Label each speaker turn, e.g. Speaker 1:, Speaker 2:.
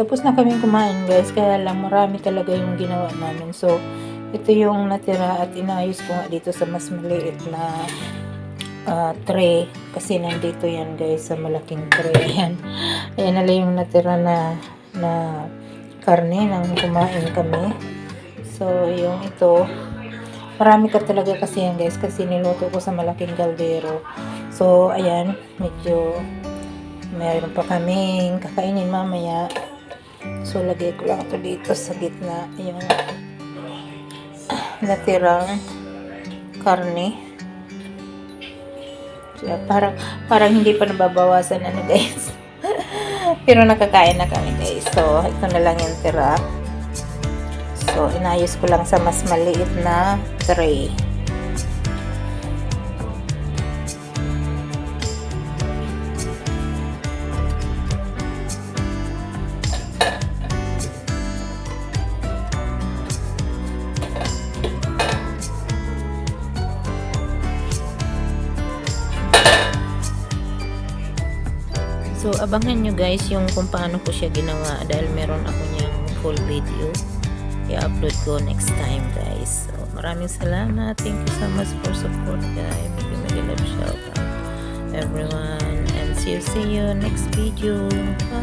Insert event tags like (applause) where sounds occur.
Speaker 1: Tapos na kaming kumain guys. Kaya lang marami talaga yung ginawa namin. So, ito yung natira at inayos ko nga dito sa mas maliit na ah, tray. Kasi nandito yan guys sa malaking tray. (laughs) Ayan. Ayan na yung natira na na karne nang kumain kami. So, yung ito, marami ka talaga kasi yan guys kasi niluto ko sa malaking kaldero. So, ayan, medyo meron pa kaming kakainin mamaya. So, lagay ko lang ito dito sa gitna yung natirang karne. So, parang, parang hindi pa nababawasan ano guys. (laughs) Pero nakakain na kami guys. So, ito na lang yung tira. So, inayos ko lang sa mas maliit na tray. So, abangan nyo guys yung kung paano ko siya ginawa dahil meron ako niyang full video. I-upload ko next time guys. So, maraming salamat. Thank you so much for support guys. Mega mega love shout out everyone. And see you, see you next video. Bye!